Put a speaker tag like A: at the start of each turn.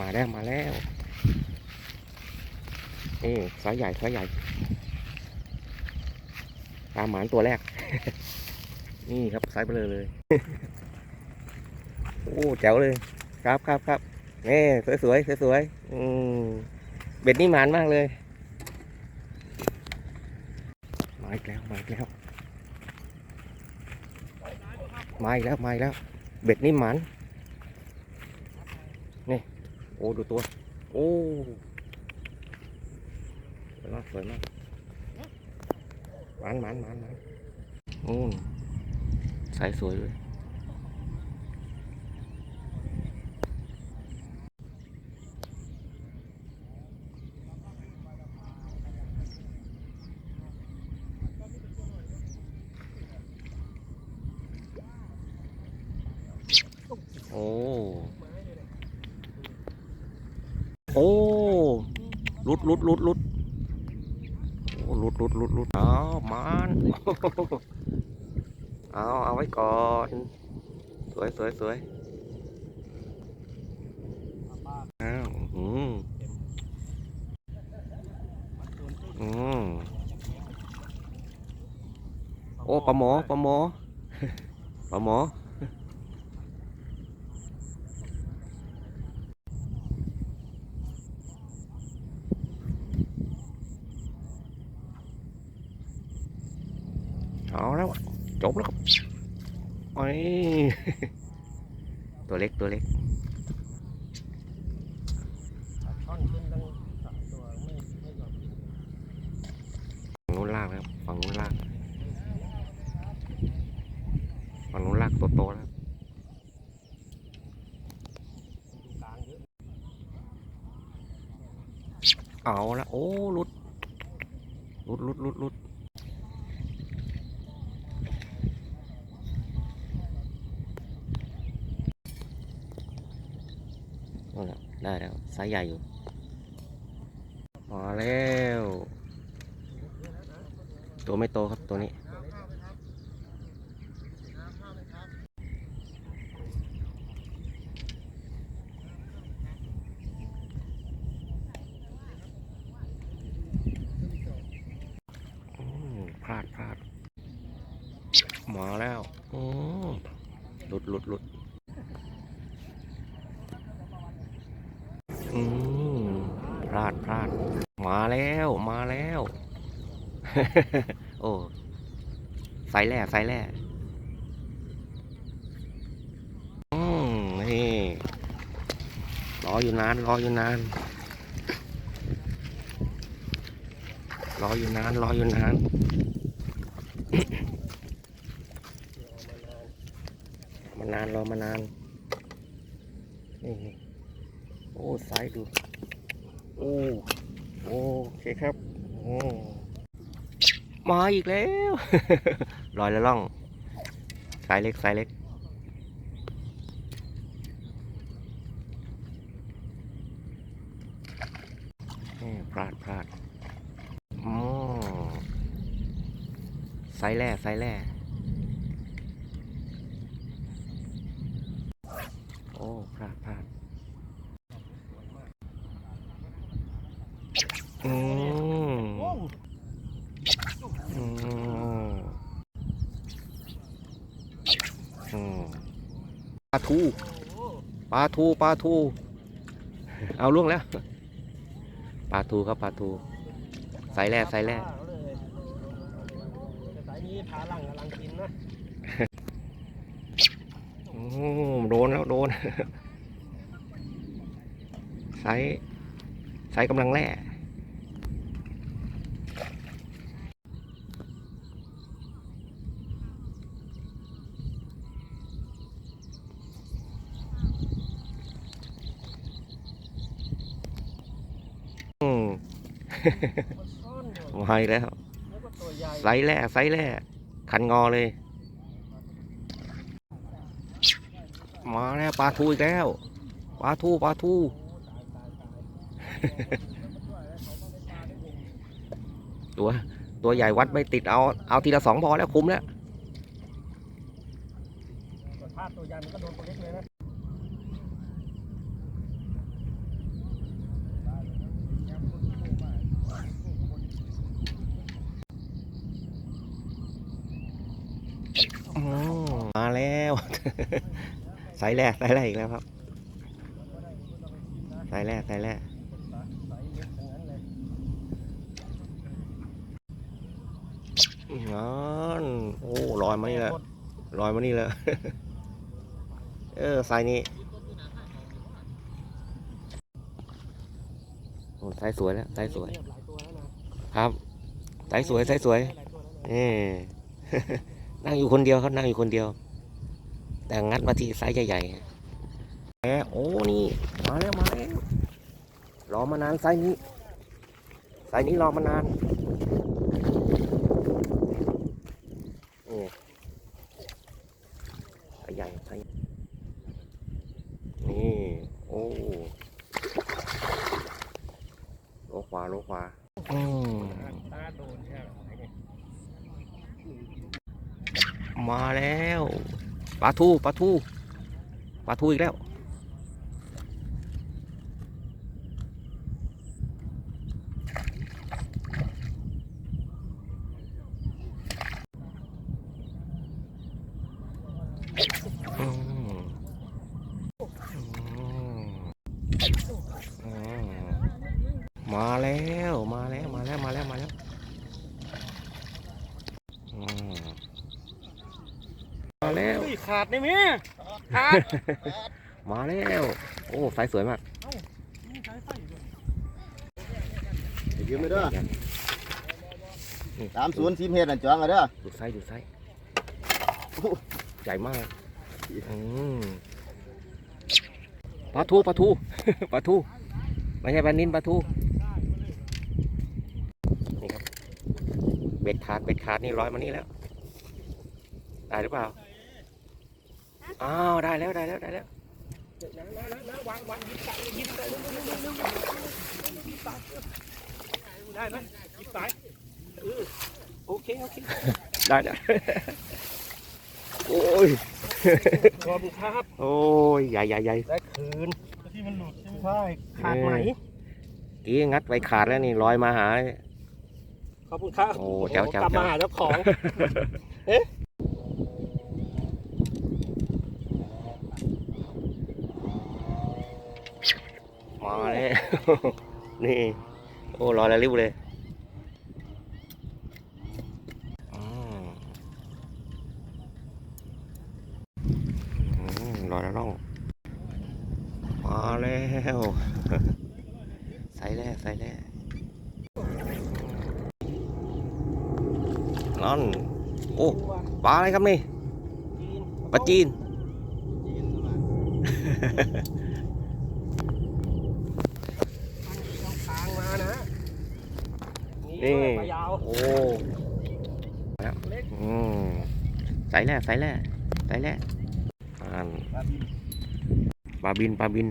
A: มาแล้วมาแล้วนี่สายใหญ่สายใหญ่ปลาหมานตัวแรก นี่ครับสายไปเลยเลย โอ้แจ๋วเลย ครับครับครับนี่สวยสวยสวยสวยอืมเบ็ดนี่หมานมากเลยมาอีกแล้วมาอีกแล้วมาอีกแล้วมาอีกแล้ว เบ็ดนี่หมัน โอ้ดูตัว โอ้สวยมากสวยมากหมันหมันหมันหมันโอ้สายสวยเลยโอ้โอ้ลุดลุดลุดลุดโอ้ลุดลุดลุดลุดเอามันเอาเอาไว้ก่อน สวยสวยสวยอ้าวอืมอืมโอ้ปลาหมอปลาหมอปลาหมอ เอาแล้วจบแล้วครับโอ้ยตัวเล็กตัวเล็ก
B: ช่อ ได้
A: แล้วไซส์ใหญ่อยู่มาแล้ว ตัวไม่โตครับตัวนี้อืมพลาดพลาดมาแล้วอืมหลุดหลุดหลุดอืม พลาดพลาด มาแล้วมาแล้ว โอ้ไฟแร่ไฟแร่อืมนี่รออยู่นานรออยู่นาน รออยู่นานรออยู่นานมานานรอมานานนี่นี่ โอ้สายดู โอ้โอเคครับโอ้มาอีกแล้วลอยละล่อง สายเล็กสายเล็ก พลาดพลาดอ๋อไซส์แร่ไซส์แร่โอ้พลาดพลาด อืม
B: อื
A: มอืมปลาทูปลาทูปลาทู เอาล่วงแล้วปลาทูครับปลาทูไซส์แร่ไซส์แร่
B: เลยแต่สายนี้พาหลังกำลังกินนะ
A: โอ้โดนแล้วโดนไซส์ไซส์กำลังแร่ อืม
B: มันซ่อนอยู่
A: มาอีกแล้ว
B: แล้วก็ตัวใหญ่
A: ไซส์แร่ไซส์แร่คันงอเลย มาแล้วปลาทูอีกแล้วปลาทูปลาทู ตัวตัวใหญ่วัดไม่ติดเอาเอาทีละสองพอแล้วคุ้มแล้ว
B: ส่วนพลาดตัวใหญ่มันก็โดนตัวเล็กเลยนะ มา
A: แล้วสายแรกสายแรกอีกแล้วครับสายแรกสายแรก
B: สายเล็กทั้งนั้นเงั้
A: นโอ้ลอยมานี่แล้วลอยมานี่แล้วเออสายนี้โอ้สายสวยแล้วสายสวย
B: ครับ
A: สายสวยสายสวย
B: หลายตัวแล้ว นั่
A: งอยู่คนเดียวครับนั่งอยู่คนเดียว แต่งัดมาทีไซส์ใหญ่ๆแหมโอ้นี่มาแล้วมาแล้วรอมานานไซส์นี้ไซส์นี้รอมานานไซส์ใหญ่ไซส์นี่โอ้โลขวาโลขวาอืม
B: ตาโดนใช่ไหมเนี่ย
A: มาแล้วปลาทูปลาทูปลาทูอีกแล้วมาแล้วมาแล้วมาแล้วมาแล้วมาแล้วอืม มาแล้ว
B: เฮ้ยขาดได้ไหมขาด
A: มาแล้ว โอ้สายสวยมาก
B: นี่ใช้ไฟด้วย
C: ยืมไม่ได้
A: นี่
C: สามศูนย์สิบเฮ็ดนั่นจ้องอะเด้อ
A: ดูไซส์ดูไซส์โอ้ใหญ่มากอืมปลาทูปลาทูปลาทูไม่ใช่ปลานินปลาทูนี่ครับเบ็ดขาดเบ็ดขาดนี่ร้อยมานี่แล้ว ได้หรือเปล่า อ้าวได้แล้วได้แล้วได้แล้ว
B: เดี๋ยวนะนะนะนะวางวางยิบสายยิบสายเร็วเร็วเร็วเร็วเร็วยิบสายได้ไหมยิบสายเออโอเคโอเค
A: ได้แล้วโอ้ย
B: ขอบคุณครับ
A: โอ้ยใหญ่ใหญ่ใหญ่
B: ได้คืนที่มันหลุดใช่ไหมใช่ขาดไหม
A: กี้งัดไปขาดแล้วนี่ลอยมาหา
B: ขอบคุณครับ
A: โอ้แจ๋วแจ๋ว
B: กลับ
A: แจ๋ว
B: มาหาเจ้าของ
A: มาแล้วนี่ โอ้ลอยแล้วริ้วเลยอืมอืมลอยแล้วน้องมาแล้วใส่แร่ใส่แร่นั่นโอ้ปลาอะไรครับนี่ปลาจีน
B: เอาทางมานะ
A: นี่
B: ปลายาว
A: โอ้
B: เล็ก
A: อืมใส่แร่ใส่แร่ใส่แร่อ่านปลาบินปลาบิน